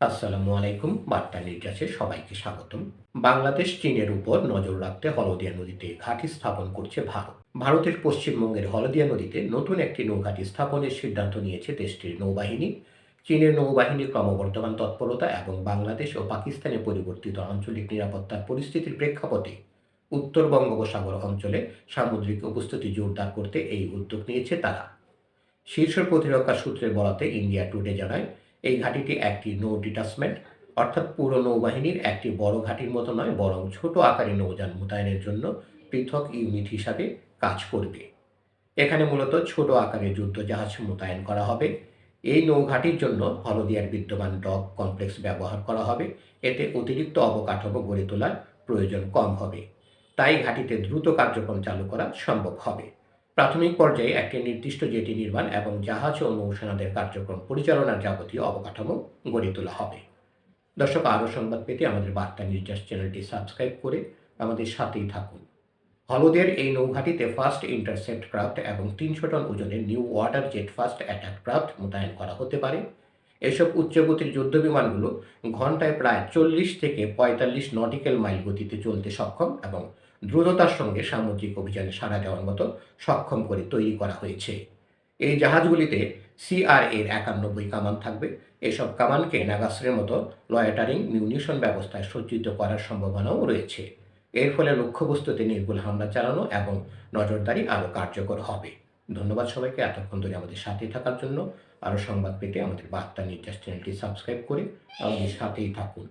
আসসালামু আলাইকুম, বার্তা নির্যাসে সবাইকে স্বাগতম। বাংলাদেশ চীনের উপর নজর রাখতে হলদিয়া নদীতে ঘাঁটি স্থাপন করছে ভারত। ভারতের পশ্চিমবঙ্গের হলদিয়া নদীতে নতুন একটি নৌঘাঁটি স্থাপনের সিদ্ধান্ত নিয়েছে দেশটির নৌবাহিনী। চীনের নৌবাহিনীর ক্রমবর্ধমান তৎপরতা এবং বাংলাদেশ ও পাকিস্তানে পরিবর্তিত আঞ্চলিক নিরাপত্তার পরিস্থিতির প্রেক্ষাপটে উত্তর বঙ্গোপসাগর অঞ্চলে সামুদ্রিক উপস্থিতি জোরদার করতে এই উদ্যোগ নিয়েছে তারা। শীর্ষ প্রতিরক্ষা সূত্রের বরাতে ইন্ডিয়া টুডে জানায় এই ঘাঁটিটি একটি নৌ ডিটাচমেন্ট অর্থাৎ পুরো নৌবাহিনীর একটি বড় ঘাঁটির মতো নয়, বরং ছোট আকারে নৌযান মোতায়েনের জন্য পৃথক ইউনিট হিসাবে কাজ করবে। এখানে মূলত ছোট আকারের যুদ্ধ জাহাজ মোতায়েন করা হবে। এই নৌঘাটির জন্য হলদিয়ার বিদ্যমান ডক কমপ্লেক্স ব্যবহার করা হবে। এতে অতিরিক্ত অবকাঠামো গড়ে তোলার প্রয়োজন কম হবে। তাই ঘাটিতে দ্রুত কার্যক্রম চালু করা সম্ভব হবে। প্রাথমিক পর্যায়ে একটি নির্দিষ্ট জেটি নির্মাণ এবং জাহাজ ও নৌসেনাদের কার্যক্রম পরিচালনার যাবতীয় অবকাঠামো গড়ে তোলা হবে। দর্শক, আরও সংবাদ পেতে আমাদের বার্তা নির্যাস চ্যানেলটি সাবস্ক্রাইব করে আমাদের সাথেই থাকুন। হলদের এই নৌঘাটিতে ফার্স্ট ইন্টারসেপ্ট ক্রাফট এবং তিনশো টন ওজনের new water jet fast attack craft মোতায়েন করা হতে পারে। এসব উচ্চগতির যুদ্ধ বিমানগুলো ঘন্টায় প্রায় চল্লিশ থেকে পঁয়তাল্লিশ নটিক্যাল মাইল গতিতে চলতে সক্ষম এবং দ্রুততার সঙ্গে সামুদ্রিক অভিযানে সাড়া দেওয়ার মতো সক্ষম করে তৈরি করা হয়েছে। এই জাহাজগুলিতে সিআর এর একানব্বই কামান থাকবে। এসব কামানকে নাগাসের মতো লয়েটারিং মিউনিশন ব্যবস্থায় সজ্জিত করার সম্ভাবনাও রয়েছে। এর ফলে লক্ষ্যবস্তুতে নির্ভুল হামলা চালানো এবং নজরদারি আরও কার্যকর হবে। ধন্যবাদ সবাইকে, এতক্ষণ ধরে আমাদের সাথে থাকার জন্য। আরও সংবাদ পেতে আমাদের বার্তা নির্যাস চ্যানেলটি সাবস্ক্রাইব করে আমাদের সাথেই থাকুন।